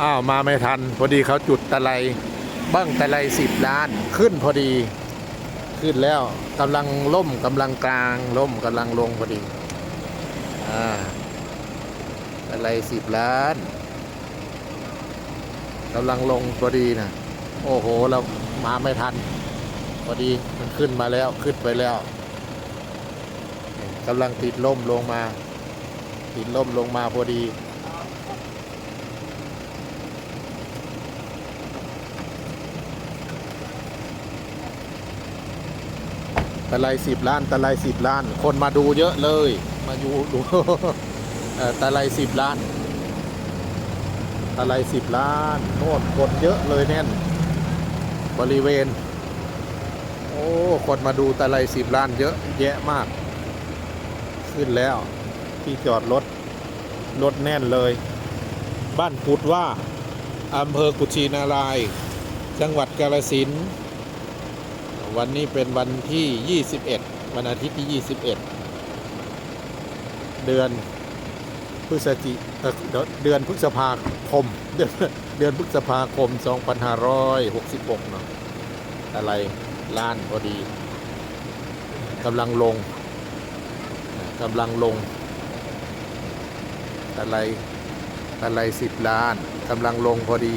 อ้าวมาไม่ทัน พอดีเขาจุดตะไลบ้างตะไลสิบล้าน ขึ้นพอดี ขึ้นแล้วกำลังล่มกำลังกลางล่มกำลังลงพอดีอ่าตะไลสิบล้านกำลังลงพอดีนะโอ้โหเรามาไม่ทัน พอดีมันขึ้นมาแล้วขึ้นไปแล้วกำลังติดล่มลงมา ติดล่มลงมาพอดี ตะไลสิบล้านตะไลสิบล้าน คนมาดูเยอะเลย มาอยู่ดูตะไลสิบล้านตะไลสิบล้านโน่นคนเยอะเลยแน่น บริเวณ โอ้คนมาดูตะไลสิบล้านเยอะแยะมาก ขึ้นแล้วที่จอดรถรถแน่นเลย บ้านกุดว่าอำเภอกุชินาราย จังหวัดกาฬสินธุ์ วันนี้เป็นวันที่ 21 วันอาทิตย์ที่ 21 เดือนพฤศจิเอ่อเดือนพฤษภาคม เดือนเดือนพฤษภาคม 2566 เนาะอะไรล้านพอดีกำลังลงกำลังลง อะไรอะไรสิบล้านกำลังลงพอดี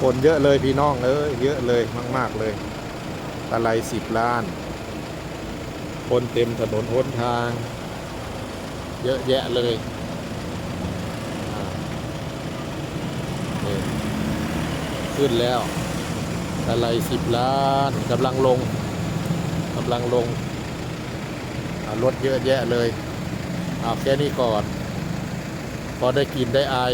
คนเยอะเลยพี่น้องเอ้ยเยอะเลยมาก ๆเลยตะไลสิบล้าน คนเต็มถนนหนทาง เยอะแยะเลยขึ้นแล้วตะไลสิบล้านกำลังลงกำลังลงรถเยอะแยะเลยเอาแค่นี้ก่อน พอได้กินได้อาย